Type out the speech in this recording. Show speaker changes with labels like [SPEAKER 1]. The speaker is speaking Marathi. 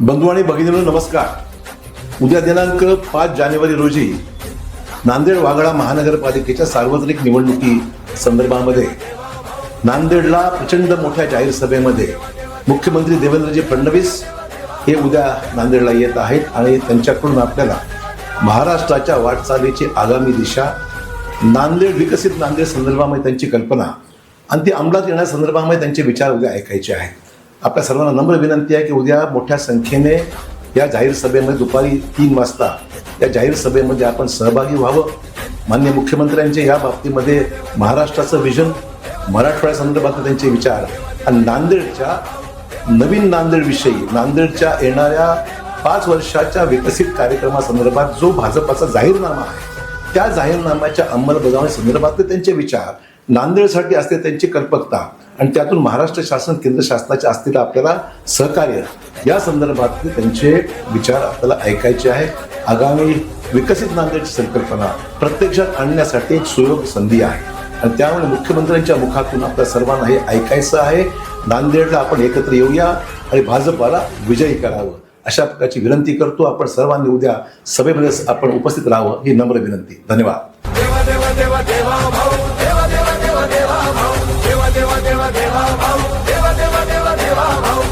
[SPEAKER 1] बंधू आणि भगिनींनो नमस्कार. उद्या दिनांक पाच जानेवारी रोजी नांदेड वाघळा महानगरपालिकेच्या सार्वत्रिक निवडणुकी संदर्भामध्ये नांदेडला प्रचंड मोठ्या जाहीर सभेमध्ये मुख्यमंत्री देवेंद्रजी फडणवीस हे उद्या नांदेडला येत आहेत आणि त्यांच्याकडून आपल्याला महाराष्ट्राच्या वाटचालीची आगामी दिशा नांदेड विकसित नांदेड संदर्भामध्ये त्यांची कल्पना आणि ती अंमलात येण्यासंदर्भामध्ये त्यांचे विचार उद्या ऐकायचे आहेत. आपल्या सर्वांना नम्र विनंती आहे की उद्या मोठ्या संख्येने या जाहीर सभेमध्ये दुपारी तीन वाजता या जाहीर सभेमध्ये आपण सहभागी व्हावं. मान्य मुख्यमंत्र्यांचे या बाबतीमध्ये महाराष्ट्राचं विजन मराठवाड्यासंदर्भातले त्यांचे विचार आणि नांदेडच्या नवीन नांदेडविषयी नांदेडच्या येणाऱ्या पाच वर्षाच्या विकसित कार्यक्रमासंदर्भात जो भाजपाचा जाहीरनामा आहे त्या जाहीरनाम्याच्या अंमलबजावणी संदर्भातले त्यांचे विचार नांदेडसाठी असते त्यांची कल्पकता. आणि त्यातून महाराष्ट्र शासन केंद्र शासनाच्या असतील आपल्याला सहकार्य. या संदर्भातले त्यांचे विचार आपल्याला ऐकायचे आहे आगामी विकसित नांदेडची संकल्पना प्रत्यक्षात आणण्यासाठी एक सुयोग संधी आहे. आणि त्यामुळे मुख्यमंत्र्यांच्या मुखातून आपल्या सर्वांना हे ऐकायचं आहे. नांदेडला आपण एकत्र येऊया आणि भाजपाला विजयी करावं. अशा प्रकारची विनंती करतो. आपण सर्वांनी उद्या सभेमध्ये आपण उपस्थित राहावं ही नम्र विनंती. धन्यवाद.
[SPEAKER 2] దేవ దేవ భౌ దేవ దేవ